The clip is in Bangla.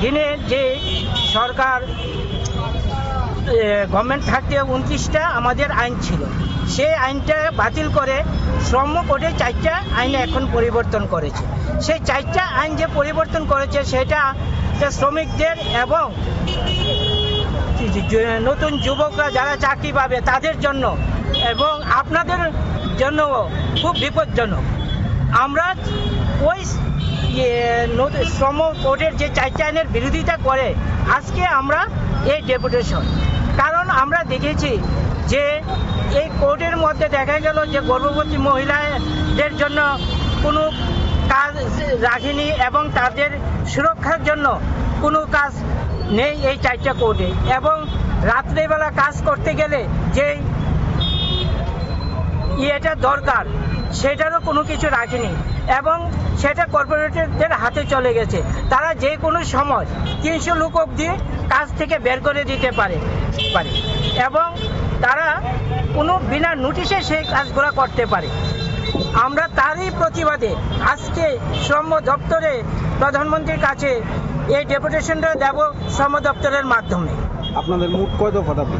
দিনে যে সরকার গভর্নমেন্ট থাকতে উনত্রিশটা আমাদের আইন ছিল। সেই আইনটা বাতিল করে শ্রম কোডে চারটা আইন এখন পরিবর্তন করেছে। সেই চারটা আইন যে পরিবর্তন করেছে, সেটা শ্রমিকদের এবং নতুন যুবকরা যারা চাকরি পাবে তাদের জন্য এবং আপনাদের জন্য খুব বিপজ্জনক। আমরা ওই শ্রম কোর্টের যে চারটা আইনের বিরোধিতা করে, আজকে আমরা এই ডেপুটেশন কারণ আমরা দেখেছি যে এই কোর্টের মধ্যে দেখা গেল যে গর্ভবতী মহিলাদের জন্য কোনো কাজ রাখেনি এবং তাদের সুরক্ষার জন্য কোনো কাজ নেই এই চারটা কোর্টে। এবং রাত্রেবেলা কাজ করতে গেলে যেই ইয়েটা দরকার সেটারও কোনো কিছু রাখেনি। এবং সেটা কর্পোরেটরদের হাতে চলে গেছে। তারা যে কোনো সময় তিনশো লোক অবধি কাজ থেকে বের করে দিতে পারে। পারে। এবং তারা কোনো বিনা নোটিশে সেই কাজগুলো করতে পারে। আমরা তারই প্রতিবাদে আজকে শ্রম দপ্তরে প্রধানমন্ত্রীর কাছে এই ডেপুটেশনটা দেব শ্রম দপ্তরের মাধ্যমে। আপনাদের মোট কয় দফা দাবি?